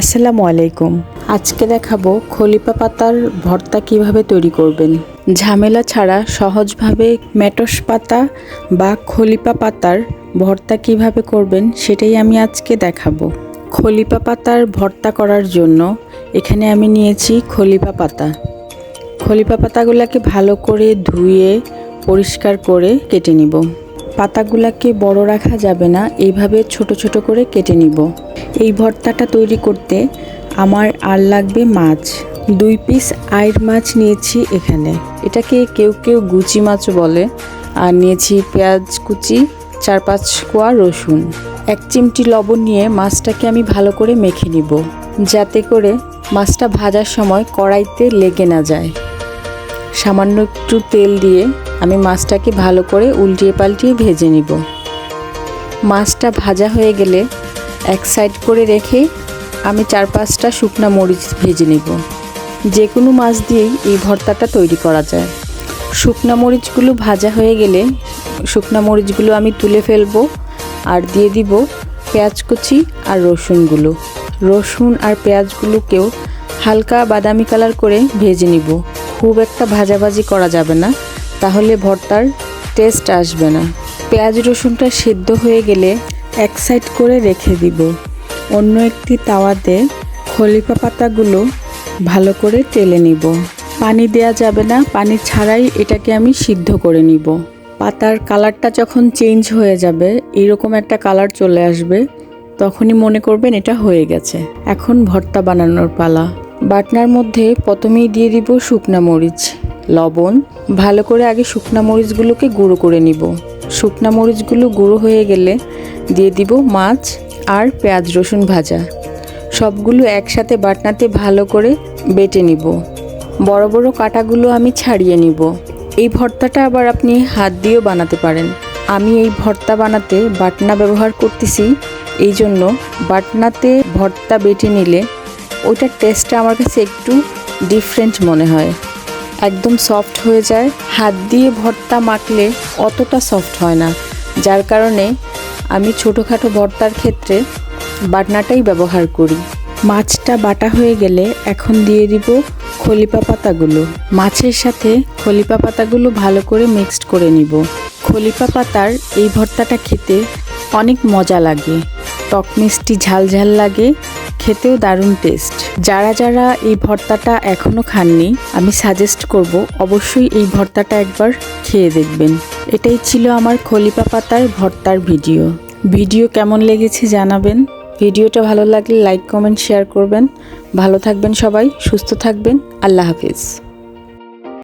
আসসালামু আলাইকুম। আজকে দেখাবো খলিপা পাতার ভর্তা কীভাবে তৈরি করবেন। ঝামেলা ছাড়া সহজভাবে মেটস পাতা বা খলিপা পাতার ভর্তা কীভাবে করবেন সেটাই আমি আজকে দেখাবো। খলিপা পাতার ভর্তা করার জন্য এখানে আমি নিয়েছি খলিপা পাতা। খলিপা পাতাগুলোকে ভালো করে ধুয়ে, পরিষ্কার করে কেটে নিব। পাতাগুলোকে বড় রাখা যাবে না, এইভাবে ছোট ছোট করে কেটে নিব। এই ভর্তাটা তৈরি করতে আমার আর লাগবে মাছ। দুই পিস আইর মাছ নিয়েছি এখানে। এটাকে কেউ কেউ গুচি মাছও বলে। আর নিয়েছি পেঁয়াজ কুচি, চার পাঁচ কোয়া রসুন। এক চিমটি লবণ নিয়ে মাছটাকে আমি ভালো করে মেখে নিব, যাতে করে মাছটা ভাজার সময় কড়াইতে লেগে না যায়। সামান্য একটু তেল দিয়ে আমি মাছটাকে ভালো করে উল্টিয়ে পাল্টিয়ে ভেজে নিব। মাছটা ভাজা হয়ে গেলে এক সাইড করে রেখে আমি চার পাঁচটা শুকনা মরিচ ভেজে নেব। যে কোনো মাছ দিয়েই এই ভর্তাটা তৈরি করা যায়। শুকনা মরিচগুলো ভাজা হয়ে গেলে শুকনা মরিচগুলো আমি তুলে ফেলব আর দিয়ে দিব পেঁয়াজ কুচি আর রসুনগুলো। রসুন আর পেঁয়াজগুলোকেও হালকা বাদামি কালার করে ভেজে নিব। খুব একটা ভাজাভাজি করা যাবে না, তাহলে ভর্তার টেস্ট আসবে না। পেঁয়াজ রসুনটা সেদ্ধ হয়ে গেলে এক সাইড করে রেখে দিব। অন্য একটি তাওয়াতে খলিফা পাতাগুলো ভালো করে টেলে নিব। পানি দেয়া যাবে না, পানি ছাড়াই এটাকে আমি সিদ্ধ করে নিব। পাতার কালারটা যখন চেঞ্জ হয়ে যাবে, এরকম একটা কালার চলে আসবে, তখনই মনে করবেন এটা হয়ে গেছে। এখন ভর্তা বানানোর পালা। বাটনার মধ্যে প্রথমেই দিয়ে দিব শুকনা মরিচ, লবণ। ভালো করে আগে শুকনা মরিচগুলোকে গুঁড়ো করে নিব। শুকনা মরিচগুলো গুঁড়ো হয়ে গেলে দিয়ে দিব মাছ আর পেঁয়াজ রসুন ভাজা। সবগুলো একসাথে বাটনাতে ভালো করে বেটে নিব। বড় বড় কাটাগুলো আমি ছাড়িয়ে নিব। এই ভর্তাটা আবার আপনি হাত দিয়েও বানাতে পারেন। আমি এই ভর্তা বানাতে বাটনা ব্যবহার করতেছি, এই জন্য বাটনাতে ভর্তা বেটে নিলে ওইটার টেস্টটা আমার কাছে একটু ডিফারেন্ট মনে হয়। একদম সফট হয়ে যায়। হাত দিয়ে ভর্তা মাখলে অতটা সফট হয় না। যার কারণে আমি ছোটোখাটো ভর্তার ক্ষেত্রে বাটনাটাই ব্যবহার করি। মাছটা বাটা হয়ে গেলে এখন দিয়ে দিব খলিপা পাতাগুলো। মাছের সাথে খলিপা পাতাগুলো ভালো করে মিক্সড করে নিব। খলিপা পাতার এই ভর্তাটা খেতে অনেক মজা লাগে। টক মিষ্টি ঝাল ঝাল লাগে, খেতেও দারুণ টেস্ট। যারা যারা এই ভর্তাটা এখনও খাননি, আমি সাজেস্ট করব অবশ্যই এই ভর্তাটা একবার খেয়ে দেখবেন। এটাই ছিল আমার খলিপা পাতার ভর্তার ভিডিও। ভিডিও কেমন লেগেছে জানাবেন। ভিডিওটা ভালো লাগলে লাইক কমেন্ট শেয়ার করবেন। ভালো থাকবেন সবাই, সুস্থ থাকবেন। আল্লাহ হাফিজ।